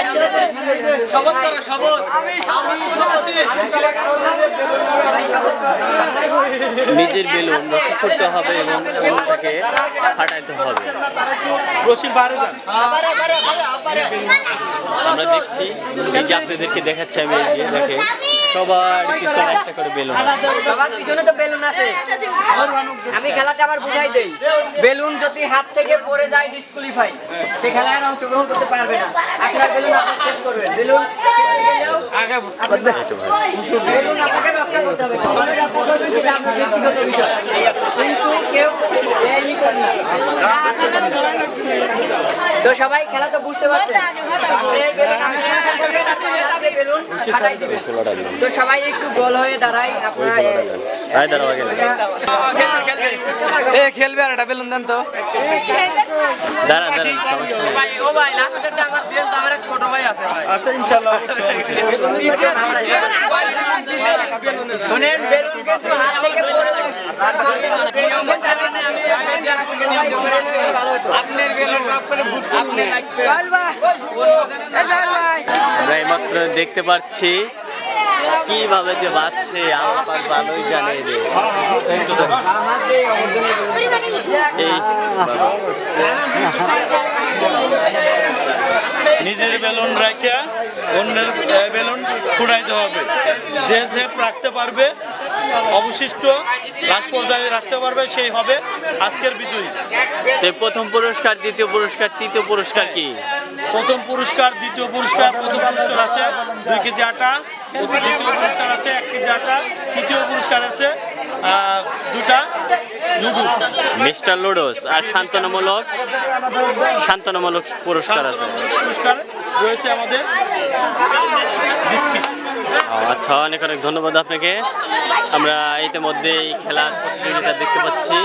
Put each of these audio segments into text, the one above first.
안녕. শপথ করো শপথ নিজের বেলুন রক্ষা করতে হবে এবং বেলুনটাকে ফাটাইতে হবে। আমরা দেখছি এই যে আপনাদেরকে দেখাচ্ছি আমি এই যে দেখে সবার পিছনে একটা করে বেলুন। সবার পিছনে তো বেলুন আছে। আমি খেলাটা আবার বুঝাই দেই। বেলুন যদি হাত থেকে পড়ে যায় ডিসকোয়ালিফাই সে খেলায় অংশগ্রহণ করতে পারবে না। আপনারা বেলুন আপনার তো সবাই খেলা তো বুঝতে পারছেন। তো সবাই একটু গোল হয়ে দাঁড়াই আপনারা এ খেলবে আর একটা বেলুন দেন তো আমরা এইমাত্র দেখতে পাচ্ছি কীভাবে যে বাঁচছে আমার ভালোই জানে রে। নিজের বেলুন রাখিয়া অন্যের বেলুন ফুটাইতে হবে। যে যে রাখতে পারবে অবশিষ্ট লাস্ট পর্যায়ে রাখতে পারবে সেই হবে আজকের বিজয়ী। প্রথম পুরস্কার দ্বিতীয় পুরস্কার তৃতীয় পুরস্কার কি? প্রথম পুরস্কার দ্বিতীয় পুরস্কার প্রথম পুরস্কার আছে দুই কেজি আটা দ্বিতীয় পুরস্কার আছে এক কেজি আটা তৃতীয় পুরস্কার আছে দুটা নুডলস। মিস্টার লুডোস আর সান্ত্বনামূলক সান্ত্বনামূলক পুরস্কার আছে। পুরস্কার রয়েছে আমাদের। বিস্কিট। আচ্ছা অনেক অনেক ধন্যবাদ আপনাকে। আমরা ইতিমধ্যে এই খেলার প্রতিযোগিতা দেখতে পাচ্ছি।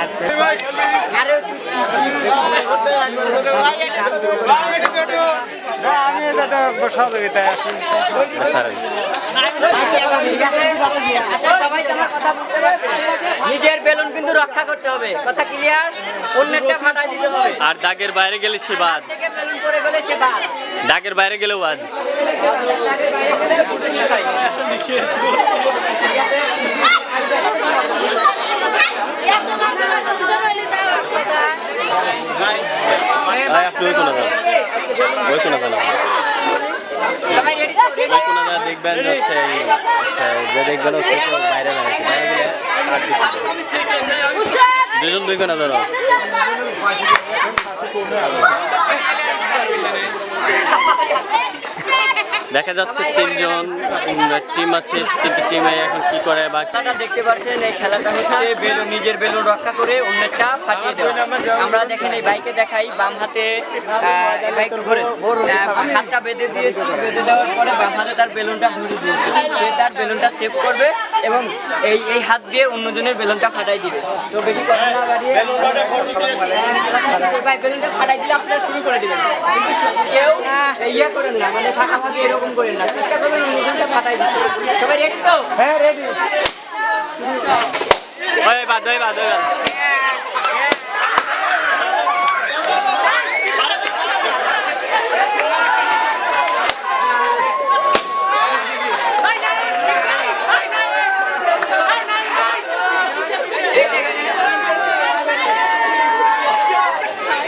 আচ্ছা, নিজের বেলুন কিন্তু রক্ষা করতে হবে। কথা ক্লিয়ার অন্যেরটা ফাটাই দিতে হবে। আর দাগের বাইরে গেলে সে বাদ। থেকে বেলুন গেলে সে বাদ। দাগের বাইরে গেলেও বাদ। তাদের বাইরে গেলে আয় আপনি ওই কোনো যান ওই কোনো যান দেখবেন হচ্ছে যে দেখবেন হচ্ছে বাইরে দাঁড়াচ্ছে বাইরে। দুজন দুই কোনো ধরো দেখা যাচ্ছে তিনজন টিম আছে, তিনটি টিমে এখন কি করে বা দেখতে পাচ্ছেন, এই খেলাটা হচ্ছে বেলুন, নিজের বেলুন রক্ষা করে অন্যেরটা ফাটিয়ে দেওয়া। আমরা দেখেন এই বাইকে দেখাই, বাম হাতে বাইক ঘুরে হাতটা বেঁধে দিয়েছি, বেঁধে দেওয়ার পরে বাম হাতে তার বেলুনটা ঘুরে দিয়েছে। সে তার বেলুনটা সেভ করবে এবং এই এই হাত দিয়ে অন্যজনের বেলুনটা ফাটাই দিবে। তো বেশি কথা না বাড়িয়ে বেলুনটা ফাটাই দিলে আপনারা শুরু করে দিবেন। কিন্তু কেউ ইয়ে করেন না মানে ফাঁকাফাঁকি এরকম করেন না। চেষ্টা করবেন অন্যজনটা ফাটাই দিতে। সবাই রেডি তো? হ্যাঁ রেডি ধন্যবাদ ধন্যবাদ ওই বাদ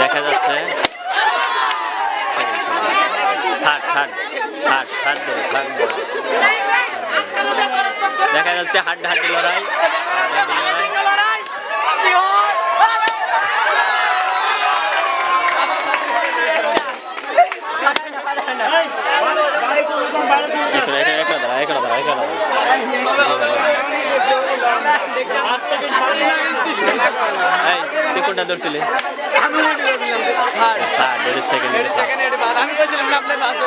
দেখা যাচ্ছে থাক থাক থাক থাক থাক। দেখা যাচ্ছে হাড্ডাহাড্ডি লড়াই এখানে এখানে দাঁড়া এখানে এখানে দাঁড়া এই তুই কোনটা ধরছিলি হ্যাঁ আমি বলছিলাম না আপনার পাঁচশো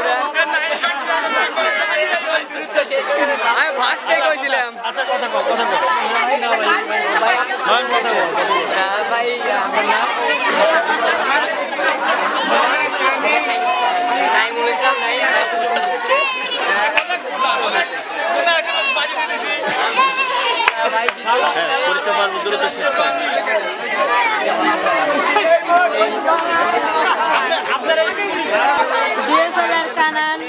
আমি ফার্স্টে কইছিলাম। আচ্ছা কথা কও কথা কও। নয়ন কথা কও ভাই আমার নাম নাইমুল ইসলাম নাইম। ভাই হ্যাঁ পরিচয় পারব দ্রুত ডিএসএলআর কানান।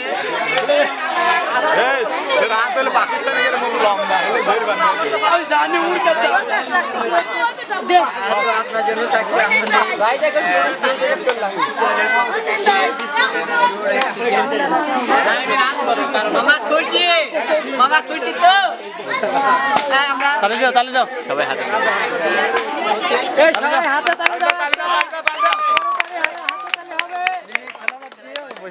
পাকিস্তানের মতো লম্বা জানি উড়তে আপনার জন্য চাকরি মামা খুশি মামা খুশি তো চালিয়ে যাও চালিয়ে যাও। সবাই হাতে এই সবাই হাতে তালি দাও।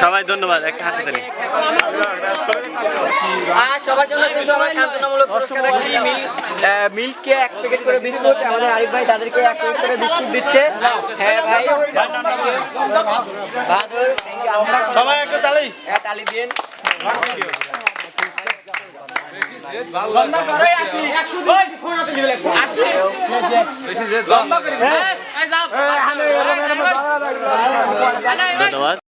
সবাই ধন্যবাদ একটা হাতে তালি আর সবার জন্য কিন্তু আমরা সান্ত্বনামূলক পুরস্কার রাখছি মিল আহ, মিল্ককে এক প্যাকেট করে বিস্কুট আমাদের আরিফ ভাই তাদেরকে এক প্যাকেট করে বিস্কুট দিচ্ছে হ্যাঁ ভাই বাহাদুর সবাই একটা তালি হ্যাঁ তালি দিন ধন্যবাদ